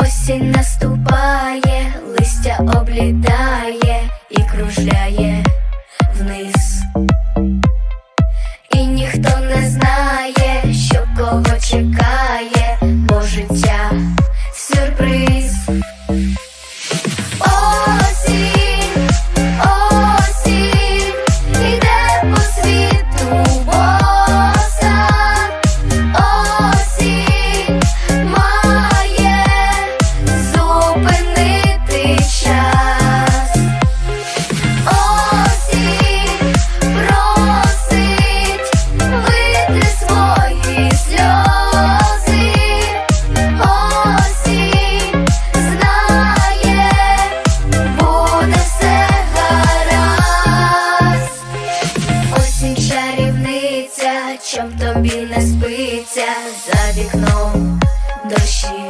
Осінь наступає, листя облітає і кружляє вниз. І ніхто не чарівниця, чом тобі не спиться за вікном дощі